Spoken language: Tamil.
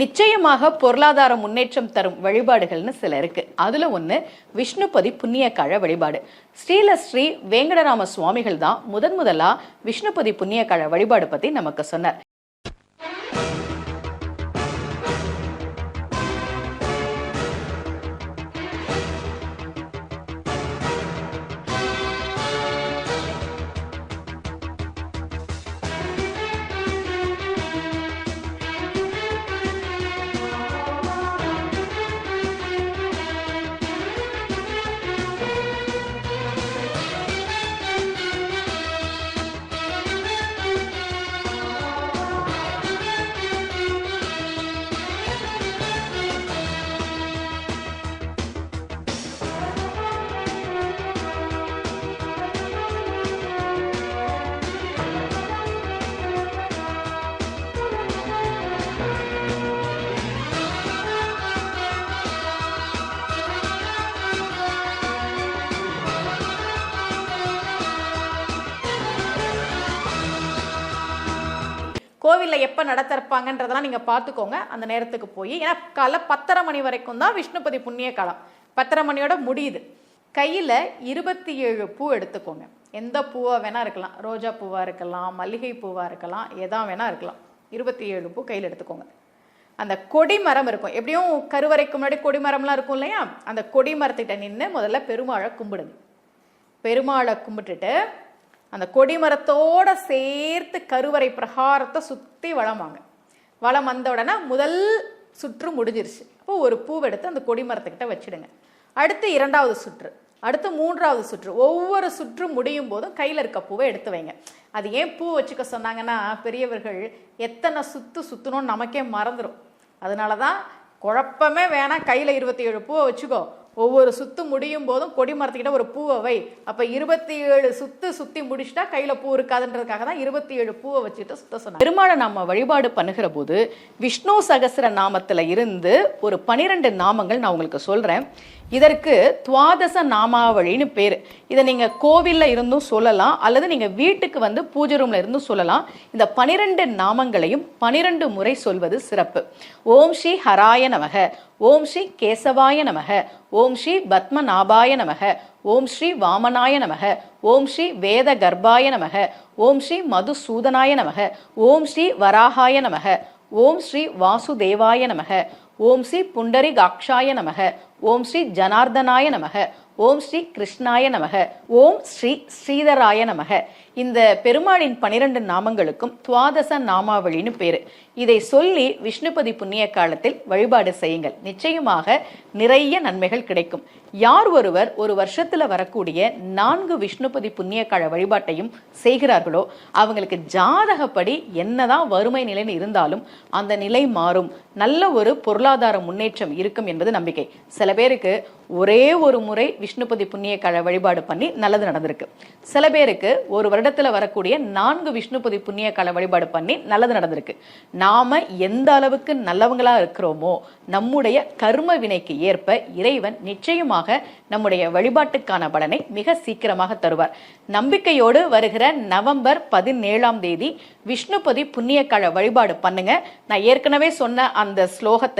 நிச்சயமாக பொருளாதார முன்னேற்றம் தரும் வழிபாடுகள்னு சில இருக்கு. அதுல ஒண்ணு விஷ்ணுபதி புண்ணிய கழ வழிபாடு. ஸ்ரீல ஸ்ரீ வேங்கடராம சுவாமிகள் தான் முதன் முதலா விஷ்ணுபதி புண்ணிய கழ வழிபாடு பத்தி நமக்கு சொன்னார். கோவிலில் எப்போ நட திறப்பாங்கன்றதெல்லாம் நீங்கள் பார்த்துக்கோங்க அந்த நேரத்துக்கு போய் ஏன்னா காலை பத்தரை மணி வரைக்கும் தான் விஷ்ணுபதி புண்ணிய காலம். பத்தரை மணியோட முடியுது. கையில் இருபத்தி ஏழு பூ எடுத்துக்கோங்க. எந்த பூவாக வேணால் இருக்கலாம். ரோஜா பூவாக இருக்கலாம் மல்லிகை பூவாக இருக்கலாம் எதா வேணால் இருக்கலாம். இருபத்தி ஏழு பூ கையில் எடுத்துக்கோங்க. அந்த கொடி மரம் இருக்கும். எப்படியும் கருவறைக்கு முன்னாடி கொடி மரம்லாம் இருக்கும் இல்லையா? அந்த கொடி மரத்திட்ட நின்று முதல்ல பெருமாளை கும்பிடுங்க. பெருமாளை கும்பிட்டுட்டு அந்த கொடிமரத்தோட சேர்த்து கருவறை பிரகாரத்தை சுற்றி வளம் வாங்க. வளம் வந்த உடனே முதல் சுற்று முடிஞ்சிருச்சு. அப்போ ஒரு பூவை எடுத்து அந்த கொடிமரத்துக்கிட்ட வச்சுடுங்க. அடுத்து இரண்டாவது சுற்று அடுத்து மூன்றாவது சுற்று. ஒவ்வொரு சுற்று முடியும் போதும் கையில் இருக்க பூவை எடுத்து வைங்க. அது ஏன் பூ வச்சுக்க சொன்னாங்கன்னா பெரியவர்கள் எத்தனை சுற்று சுற்றணும்னு நமக்கே மறந்துடும் அதனால தான் குழப்பமே வேணாம். கையில் இருபத்தி ஏழு பூவை வச்சுக்கோ. ஒவ்வொரு சுத்து முடியும் போதும் கொடி மரத்துக்கிட்ட ஒரு பூவை வை. அப்போ இருபத்தி ஏழு சுத்து சுத்தி முடிச்சிட்டா கையில் பூ இருக்காதுன்றதுக்காக தான் இருபத்தி ஏழு பூவை வச்சுட்டு சுத்த சொன்னாங்க. பெருமாளை நம்ம வழிபாடு பண்ணுகிற போது விஷ்ணு சகஸ்ர நாமத்தில் இருந்து ஒரு பனிரெண்டு நாமங்கள் நான் உங்களுக்கு சொல்கிறேன் இதற்கு துவாதச நாமாவளின்னு பேர். இதை நீங்கள் கோவில்ல இருந்தும் சொல்லலாம் அல்லது நீங்கள் வீட்டுக்கு வந்து பூஜை ரூமில் இருந்தும் சொல்லலாம். இந்த பனிரெண்டு நாமங்களையும் பனிரெண்டு முறை சொல்வது சிறப்பு. ஓம் ஸ்ரீ ஹராய நமக ஓம் ஸ்ரீ கேசவாய நமக ஓம் ஸ்ரீ பத்மநாபாய நமக ஓம் ஸ்ரீ வாமனாய நமக ஓம் ஸ்ரீ வேத கர்ப்பாய நமக ஓம் ஸ்ரீ மதுசூதனாய நமக ஓம் ஸ்ரீ வராகாய நமக ஓம் ஸ்ரீ வாசுதேவாய நமக ஓம் ஸ்ரீ புண்டரிகாக்ஷாய நமக ஓம் ஸ்ரீ ஜனார்தனாய நமக. ஓம் ஸ்ரீ கிருஷ்ணாய நமக. ஓம் ஸ்ரீ ஸ்ரீதராய நமக. இந்த பெருமாளின் பனிரெண்டு நாமங்களுக்கும் துவாதச நாமாவளின்னு பேரு. இதை சொல்லி விஷ்ணுபதி புண்ணிய காலத்தில் வழிபாடு செய்யுங்கள். நிச்சயமாக நிறைய நன்மைகள் கிடைக்கும். யார் ஒருவர் ஒரு வருஷத்துல வரக்கூடிய நான்கு விஷ்ணுபதி புண்ணிய கால வழிபாட்டையும் செய்கிறார்களோ அவங்களுக்கு ஜாதகப்படி என்னதான் வறுமை நிலைன்னு இருந்தாலும் அந்த நிலை மாறும். நல்ல ஒரு பொருளாதார முன்னேற்றம் இருக்கும் என்பது நம்பிக்கை. சில பேருக்கு ஒரே ஒரு முறை விஷ்ணுபதி புண்ணிய கழ வழிபாடு பண்ணி நல்லது நடந்திருக்கு. சில பேருக்கு ஒரு வருடத்தில் வரக்கூடிய நான்கு விஷ்ணுபதி புண்ணிய கழ வழிபாடு பண்ணி நல்லது நடந்திருக்கு. நாம எந்த அளவுக்கு நல்லவங்களா இருக்கிறோமோ நம்முடைய கர்ம வினைக்கு ஏற்ப இறைவன் நிச்சயமாக நம்முடைய வழிபாட்டுக்கான பலனை மிக சீக்கிரமாக தருவார். நம்பிக்கையோடு வருகிற நவம்பர் பதினேழாம் தேதி விஷ்ணுபதி புண்ணிய கழ வழிபாடு பண்ணுங்க. நான் ஏற்கனவே சொன்ன அந்த ஸ்லோகத்தையும்